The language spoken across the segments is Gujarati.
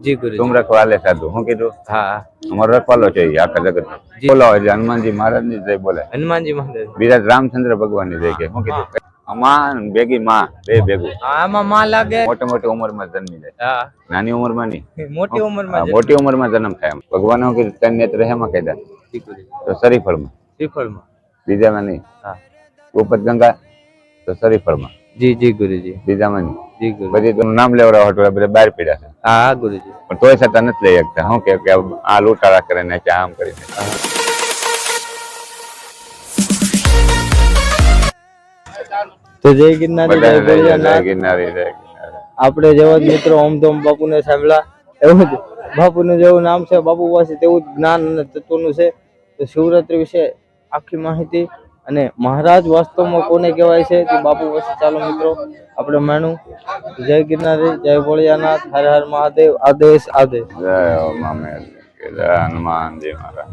જી ગુરુજી તુમ રખવાલે સાધુ શું કીધું હા અમારો રખવાલો છે ઈ આખા જગત જી. બોલાવો એટલે હનુમાનજી મહારાજની જય બોલે હનુમાનજી મહારાજ બીજા રામચંદ્ર ભગવાનની જય કે શું કીધું માં ને ભેગી માં બે ભેગું આમાં માં લાગે મોટી મોટી ઉંમરમાં જન્મી જાય હા નાની ઉંમરમાં નહીં મોટી ઉંમરમાં હા, મોટી ઉંમરમાં જન્મ થાય એમ ભગવાન શું કીધું ત્રણ નેત્ર હેમાં કીધા જી ગુરુજી તો શરીફળમાં શ્રીફળમાં બીજામાં નહીં હા ગોપત ગંગા તો શરીફળમાં જી જી ગુરુજી બીજામાં નહીં જી ગુરુ પછી તો નામ લેવડાવ હટવા બધા બહાર પડ્યા છે. હા હા ગુરુજી. પણ તોય છતાં નથી લઈ શકતા. શું કે કે આ લૂંટાળા કરે ને કે આમ કરીને. તો જય ગિરનારી જય આપણે જેવા જ મિત્રો ઓમ ધોમ બાપુને સાંભળ્યા. એવું જ. બાપુનું જેવું નામ છે બાપુ પાસે તેવું જ જ્ઞાન અને તત્વનું છે. તો શિવરાત્રી વિશે આખી માહિતી અને મહારાજ વાસ્તવમાં કોને કહેવાય છે? તે બાપુ પાસે ચાલો મિત્રો, આપણે માનું. જય ગિરનારી, જય ભોળિયાનાથ, હર હર મહાદેવ, આદેશ આદેશ. જય મામેર જય હનુમાનજી મહારાજ.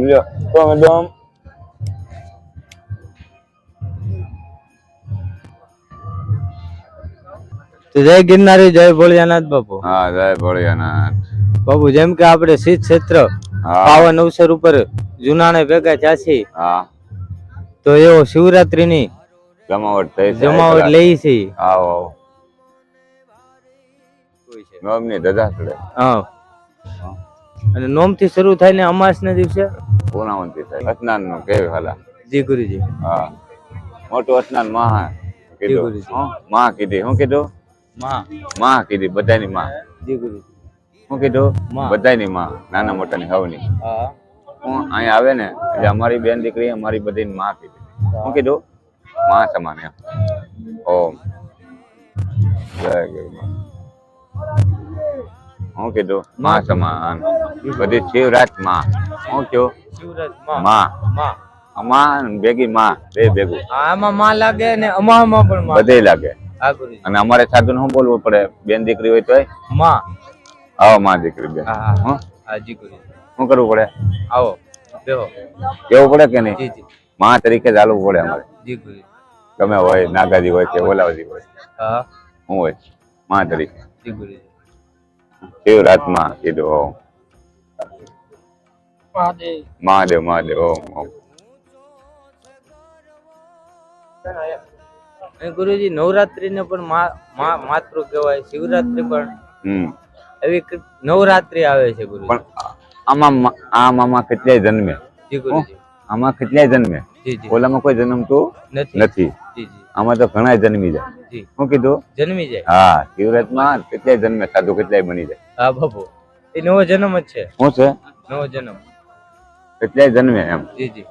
લ્યો ડોમ જય ગિરનારી જય ભોળિયાનાથ બાપુ. હા જય ભોળિયાનાથ. બાપુ જેમ કે આપણે શીત ક્ષેત્ર પાવન અવસર ઉપર જુનાણે ભેગા થયા હા. તો એવો શિવરાત્રીની જમાવટ થઈ જમાવટ લઈ છે આવો આવો. નોમની ધજા હા. અને નોમથી શરૂ થાય ને અમાસ ના દિવસે પૂર્ણાવંતી થાય. સ્નાનનું કે હાલા જી ગુરુજી. હા. મોટું સ્નાન મહા કીધું. મહા કીધી. શું કીધું? માં મહા કીધી. બધાની માં જી ગુરુજી. શું કીધું. બધાની મા નાના મોટાની હવની. હા. હું અહીંયા આવે ને એટલે અમારી બેન દીકરી અમારી બધી મા કીધી. શું કીધું? મા સમાન એમ. ઓમ. જય ગુરુમાં શું કીધું માં. સમાન. બધી શિવરાતમાં હું કયો? માં. માં. ભેગી માં બે ભેગું. આમાં માં લાગે ને અમામાં પણ માં. બધે લાગે. અને અમારે સાધુ શું બોલવું પડે? બેન દીકરી હોય તોય? માં. આવો માં દીકરી બેન. હા હા. હં? હા શું કરવું પડે? આવો. કેવું પડે કે નહીં? માં તરીકે ચાલવું પડે અમારે. ગમે હોય નાગાજી હોય કે ઓલાવજી હોય. હું. હોયમાં તરીકે. શિવરાતમાં કીધું ઓમ. મહાદેવ. મહાદેવ ઓમ ઓમ. ગુરુજી નવરાત્રી ને પણ માતૃ કહેવાય શિવરાત્રી પણ હમ. એવી નવરાત્રી આવે છે ગુરુ પણ આમાં આમ આમાં કેટલાય જન્મે? આમાં કેટલાય જન્મે? ઓલામાં કોઈ જન્મતું નથી. આમાં તો ઘણા જન્મી જાય. શું કીધું? જન્મી જાય. હા શિવરાતમાં કેટલાય જન્મે સાધુ કેટલાય બની જાય. હા બાપુ. એ નવો જન્મ જ છે. શું છે? નવો જન્મ. કેટલાય જન્મે એમ? જી જી.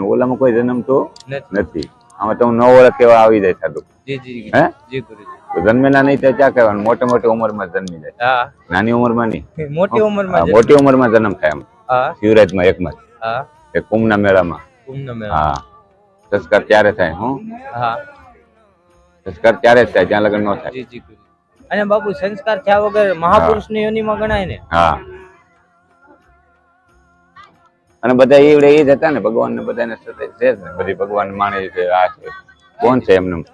ઓલામાં કોઈ જન્મ તો નથી. આમાં તો નવ વર્ષ કેવા આવી જાય સાધુ. જી જી હે? જી ગુરુજી. તો જન્મેલા નહીં તો ક્યાં કહેવાનું? મોટી મોટી ઉંમરમાં જન્મી જાય. હા. નાની ઉંમરમાં નહીં. મોટી ઉંમરમાં જન્મ. મોટી ઉંમરમાં જન્મ થાય એમ. હા. શિવરાજમાં એકમાં એ કુંભના મેળામાં. કુંભના મેળા હા. સંસ્કાર ત્યારે થાય હું. હા. સંસ્કાર ત્યારે જ થાય જ્યાં લગ્ન ન થાય. જી જી અને બાપુ સંસ્કાર થયા વગર મહાપુરુષની યોનિમાં ગણાય ને? હા. અને બધા એવડે એ જ હતા ને ભગવાન ને બધાને છે ને બધી ભગવાન માને છે આ છે. કોણ છે એમને?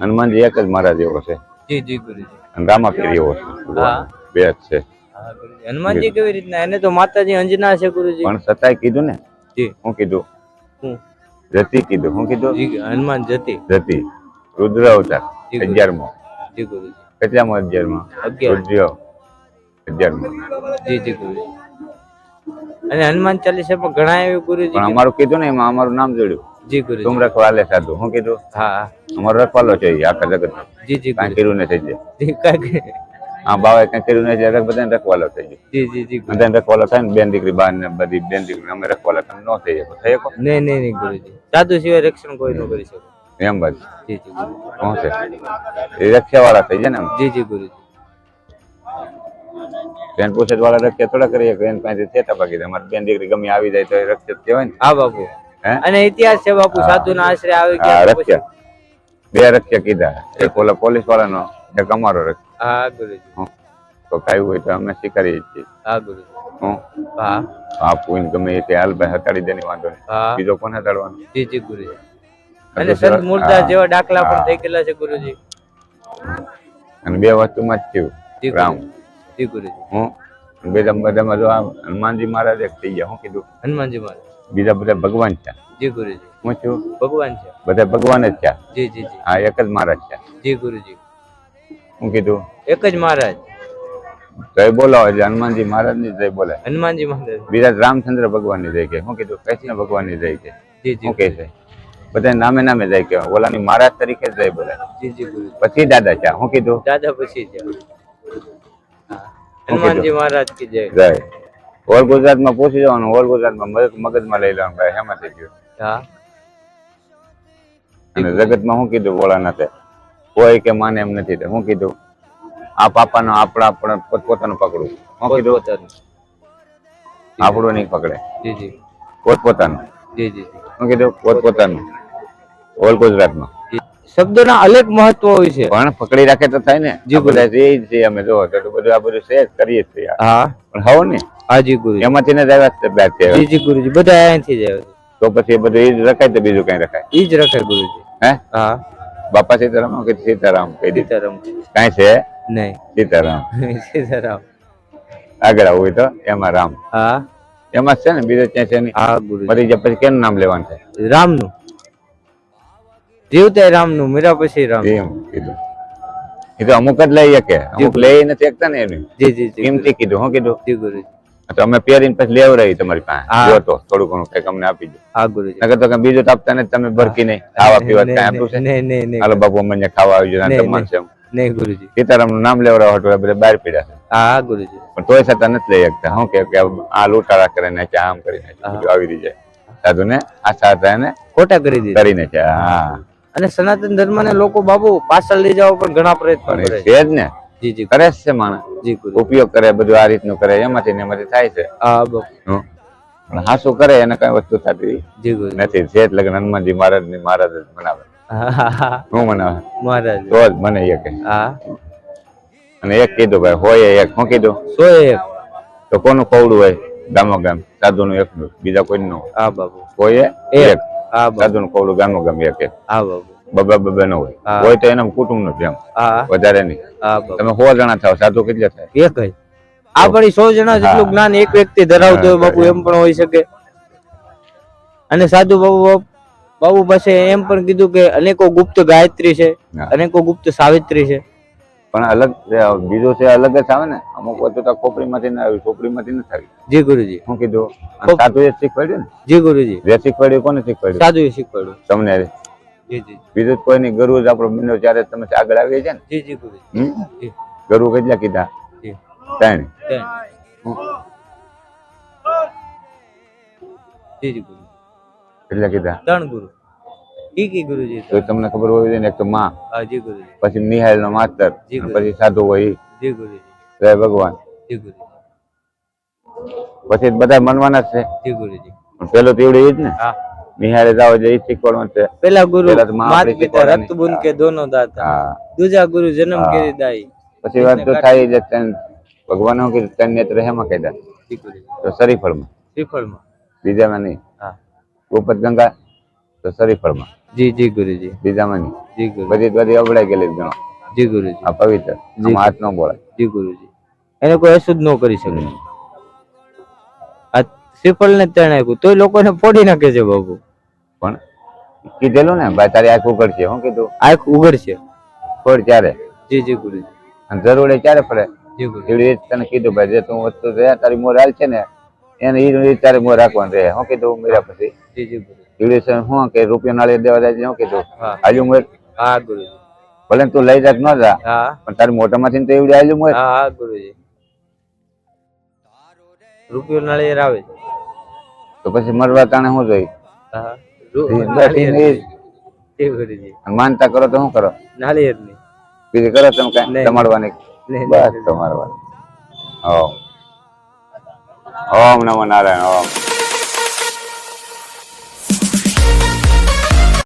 હનુમાનજી એક જ મહારાજ એવો છે. જી જી ગુરુજી અને રામાપીર એવો છે બે જ છે. હનુમાનજી કેવી રીતના? એને તો માતાજી અંજના છે ગુરુજી પણ સતાય કીધું ને? જી. શું કીધું? હું? જતી કીધું. શું કીધું? હનુમાન જતી. જતી. રુદ્ર અવતાર અગિયારમો. કેટલામો અગિયારમો? રુદ્ર અગિયારમો. જી જી ગુરુજી. અને હનુમાન ચાલીસામાં ઘણા એવી ગુરુજી પણ અમારું કીધું ને એમાં અમારું નામ જોડ્યું. જી ગુરુજી. તુમ રખવાલે સાધુ હું કીધું? હા. અમારો રખવાલો છે આખા જગત જી જી કાંઈ કર્યું ને થઈ જાય જી. કાંઈક આ બાવાએ કાંઈ કર્યું નહીં એટલે બધાને રખવાલો થઈ ગયો. જી જી જી બધા બધાને રખવાલો થાય ને બેન દીકરી બાર ને બધી બેન દીકરી અમે રખવાલા તમે ન થઈ જાય થઈ નહીં નહીં નહીં ગુરુજી. સાધુ સિવાય રક્ષણ કોઈ ન કરી શકે. એમ બસ જી જી ગુરુજી. શું એ રક્ષાવાળા થઈ જાય ને જી જી ગુરુજી. બેન પૂછે વાળા રક્ષા થોડા કરીએ બેન પાસે થેતા પાકી દે. અમારી બેન દીકરી ગમે આવી જાય તો એ રક્ષક કહેવાય ને. હા બાપુ. અને ઇતિહાસ છે બાપુ. સાધુ ના આશરે આવી ગયા તો બે રક્ષક કીધા. એક ઓલા પોલીસ વાળાનો એક અમારો રક્ષક હા ગુરુજી. તો હોય તો અમે સ્વીકારીએ જ છીએ. હા ગુરુજી. હું. હા. આ પૂન ગમે તે હાલ ભાઈ હટાડી દેની વાંધો નહીં. બીજો કોને હટાડવાનો? જી જી ગુરુજી. અને સંત મૂળદાસ જેવા દાખલા પણ થઈ ગયેલા છે ગુરુજી. અને બે વસ્તુમાં જ થયું રામ. જી ગુરુજી. હું બીજા બધામાં જો આ હનુમાનજી મહારાજ એક થઈ ગયા હું કીધું હનુમાનજી મહારાજ. બીજા બધા ભગવાન છે. જી ગુરુજી. હું છું? ભગવાન છે. બધા ભગવાન જ છે. જી જી જી. હા એક જ મહારાજ છે. જી ગુરુજી. હું કીધું એક જ મહારાજ. જય બોલાવો એટલે હનુમાનજી મહારાજની જય બોલે હનુમાનજી મહારાજ. બીજા રામચંદ્ર ભગવાનની જય કે હું કીધું કૃષ્ણ ભગવાનની જય કે જી જી. હું કહે છે. બધા નામે નામે જાય કે ઓલાની મહારાજ તરીકે જય બોલાય. જી જી ગુરુજી પછી દાદા ચા હું કીધું? દાદા પછી હનુમાનજી મહારાજ કી જય. જય. ઓલ ગુજરાતમાં પૂછી જવાનું. ઓલ ગુજરાતમાં મગજ મગજમાં લઈ લેવાનું ભાઈ. હેમાં થઈ ગયું. હા. અને જગતમાં શું કીધું ભોળાનાથે? કોઈ કે માને એમ નથી તો શું કીધું આ પાપાનો આપણા આપણે પોતપોતાનું પકડું. શું કીધું આપણું નહીં પકડે. જી જી. પોતપોતાનું. જી જી શું કીધું પોતપોતાનું. ઓલ ગુજરાતમાં. શબ્દોના અલગ મહત્વ હોય છે. પણ પકડી રાખે તો થાય ને. જી, બધા એ જ છે અમે જો તો બધું આ બધું છે કરીએ છીએ હા. પણ હવ ને. હા જી ગુરુજી એમાંથી ને જ આવ્યા છે. જી જી ગુરુજી બધા અહીંથી જ આવ્યા તો પછી એ બધું એ જ રખાય તો બીજું કઈ રખાય? એ જ રખાય ગુરુજી. હે? હા. બાપા સીતારામ કે સીતારામ કહી સીતારામ. કઈ છે? નહીં. સીતારામ. સીતારામ. આગળ આવું હોય તો એમાં રામ. હા. એમાં છે ને બીજું ક્યાં છે નહીં. હા જાય પછી કેનું નામ લેવાનું છે? રામનું. જીવતા રામનું મીરા પછી રામ. એમ કીધું. એ તો અમુક જ લઈ શકે અમુક લઈ નથી શકતા ને એની. જી જી કિંમતી કીધું હું કીધું? જી ગુરુજી તો અમે પહેરીને પછી લેવ રહી તમારી પાસે. જો તો થોડું ઘણું કંઈક અમને આપી દો. હા ગુરુજી. નકર તો કઈ બીજું તો આપતા નથી તમે ભરકી નહીં. ખાવા પીવા કઈ આપ્યું છે. નહીં નહીં નહીં હાલો બાપુ અમને ખાવા આવી જાય જમવાનું છે નહીં ગુરુજી. સીતારામનું નામ લેવડાવો એટલે બધા બહાર પીડ્યા છે. હા ગુરુજી. પણ તોય છતાં નથી લઈ શકતા. હું કે આ લૂંટારા કરે ને આમ કરીને આવી રહી જાય. સાધુ ને આ સાધા એને ખોટા કરી દીધા. કરીને છે હા. અને સનાતન ધર્મ ને લોકો બાબુ પાછળ લઈ જવા પણ ઘણા પ્રયત્ન કરે છે. જ ને જી જી. કરે છે માણસ. જી ઉપયોગ કરે બધું આ રીતનું કરે એમાંથી ને એમાંથી થાય છે. હા હં. પણ હાસું કરે એને કઈ વસ્તુ થતી નથી. છે એટલે લગ્ન હનુમાનજી મહારાજની મહારાજ જ બનાવે હા. બનાવે મહારાજ. તો જ મને એક હા. અને એક કીધું ભાઈ હોય એક. હું કીધું? સો એક. તો કોનું કવડું હોય ગામો ગામ સાધુ નું એકનું બીજા કોઈ નું હા બાબુ કોઈ એક. સાધુ નું કવડું ગામો ગામ એક. એક બબે બબે ન હોય. હોય તો એના કુટુંબનું જેમ વધારે નહીં. તમે સો જણા થાવ સાધુ કેટલા થાય? એક જ. આ પણ સો જણા જેટલું જ્ઞાન એક વ્યક્તિ ધરાવતો હોય બાપુ એમ પણ હોઈ શકે. અને સાધુ બાબુ બાબુ પાસે એમ પણ કીધું કે અનેકો ગુપ્ત ગાયત્રી છે અનેકો ગુપ્ત સાવિત્રી છે. પણ અલગ બીજો છે અલગ જ આવે ને અમુક વસ્તુ તો ખોપડીમાંથી ના આવી ખોપડીમાંથી નથી આવી જી ગુરુજી. શું કીધું સાધુ એ શીખવાડ્યું ને? જી ગુરુજી. જે શીખવાડ્યું કોને શીખવાડ્યું? સાધુ શીખવાડ્યું. તમને જી જી. બીજું કોઈ નહીં ગરુ જ આપણો બન્યો ત્યારે તમે આગળ આવી છે ને? જી જી ગુરુજી. ગરુ કેટલા કીધા? જી. ત્રણ. ત્રણ. જી જી ગુરુ કેટલા કીધા? ત્રણ ગુરુ. કી કી ગુરુજી તો? તમને ખબર હોય જોઈએ ને એક તો માં હા જી ગુરુજી. પછી નિહાલ નો માસ્તર ગુરુ. પછી સાધુ હોય જી ગુરુજી. જય ભગવાન. જી ગુરુજી. પછી બધા મનવાના છે. જી ગુરુજી. પેલો ઈ જ ને? હા. નિહાળે જાવ એટલે ઈ છે. પેલા ગુરુ માત પિતા રક્ત બુન કે દોનો દાતા. દૂજા ગુરુ જન્મ કરી દાઈ. પછી વાત તો થાય જ તન ભગવાન કીધું તન નેત્ર હેમાં કીધા જી ગુરુજી. તો શરીફળમાં. શ્રીફળમાં. બીજામાં નહીં. હા. ગોપત ગંગા તો શરીફળમાં જી જી ગુરુજી. બીજામાં જી ગુરુ બધી બધી અવડાઈ ગયેલી ગણો. જી ગુરુજી. આ પવિત્ર. હાથ ન બોલાય જી ગુરુજી. એને કોઈ અશુદ્ધ ન કરી શકે. આ શ્રીફળ ને ત્રણ આપ્યું. તોય લોકોને ફોડી નાખે છે બાબુ પણ કીધેલું ને ભાઈ તારી આંખ ઉગડશે શું કીધું આંખ ઉગડશે ફોડ ત્યારે. જી જી ગુરુજી. અને જરૂર એ ક્યારે પડે જી ગુરુ એવી રીતે તને કીધું ભાઈ જે તું વસ્તુ રહ્યા તારી મોર હાલ છે ને એને એ તારે મોર રાખવાનું રહે. શું કીધું મેરા પછી. એવી શું કે રૂપિયા નાળે દેવા જાય શું કીધું. આજુ મોર હા ગુરુજી. ભલે તું લઈ જાત ન જા હા. પણ તારી મોટામાંથી તો એવડી આજુ મોર હા હા ગુરુજી. રૂપિયો નાળિયેર આવે તો પછી મરવા તાણે શું જોઈ? માનતા કરો તો શું કરો? નાળિયેરની બીજી કરો તમે કઈ. તમારવાની? બસ તમારવાની. હા ઓમ નમો નારાયણ ઓમ.